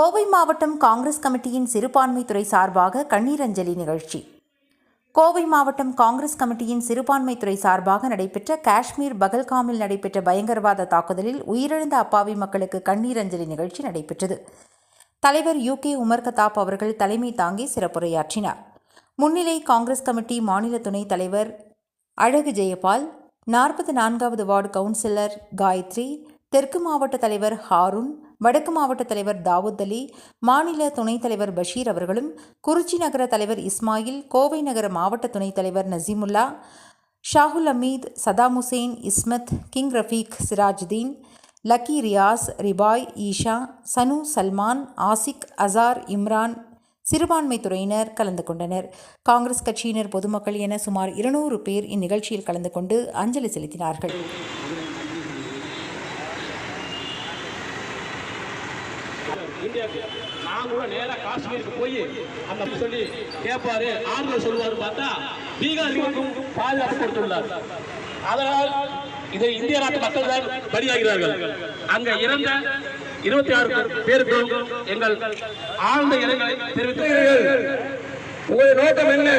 கோவை மாவட்டம் காங்கிரஸ் கமிட்டியின் சிறுபான்மை துறை சார்பாக கண்ணீரஞ்சலி நிகழ்ச்சி. கோவை மாவட்டம் காங்கிரஸ் கமிட்டியின் சிறுபான்மை துறை சார்பாக நடைபெற்ற காஷ்மீர் பகல்காமில் நடைபெற்ற பயங்கரவாத தாக்குதலில் உயிரிழந்த அப்பாவி மக்களுக்கு கண்ணீரஞ்சலி நிகழ்ச்சி நடைபெற்றது. தலைவர் யு. கே. உமர் கதாப் அவர்கள் தலைமை தாங்கி சிறப்புரையாற்றினார். முன்னிலை காங்கிரஸ் கமிட்டி மாநில துணைத் தலைவர் அழகு ஜெயபால் நாற்பத்தி நான்காவது வார்டு கவுன்சிலர் காயத்ரி தெற்கு மாவட்ட தலைவர் ஹாரூன் வடக்கு மாவட்ட தலைவர் தாவூத் அலி மாநில துணைத் தலைவர் பஷீர் அவர்களும் குறிச்சி நகர தலைவர் இஸ்மாயில் கோவை நகர மாவட்ட துணைத் தலைவர் நசீமுல்லா ஷாகுல் அமீத் சதாம் ஹுசேன் இஸ்மத் கிங் ரஃபீக் சிராஜுதீன் லக்கி ரியாஸ் ரிபாய் ஈஷா சனு சல்மான் ஆசிக் அசார் இம்ரான் சிறுபான்மை துறையினர் கலந்து கொண்டனர். காங்கிரஸ் கட்சியினர் பொதுமக்கள் என சுமார் இருநூறு பேர் இந்நிகழ்ச்சியில் கலந்து கொண்டு அஞ்சலி செலுத்தினார்கள். இந்தியாவுக்கு நான் கூட நேராக காஷ்மீருக்கு போய் அந்த சொல்லி கேட்பாரு ஆறுதல் சொல்லுவாரு பார்த்தா பீகாருக்கும் பாதுகாப்பு கொடுத்துள்ளார். அதனால் இதை இந்திய நாட்டு மக்கள் தான் பலியாகிறார்கள். அங்க இறந்த இருபத்தி ஆறு பேருக்கும் எங்கள் ஆழ்ந்த இரங்கலை தெரிவித்து உங்களுடைய நோக்கம் என்ன?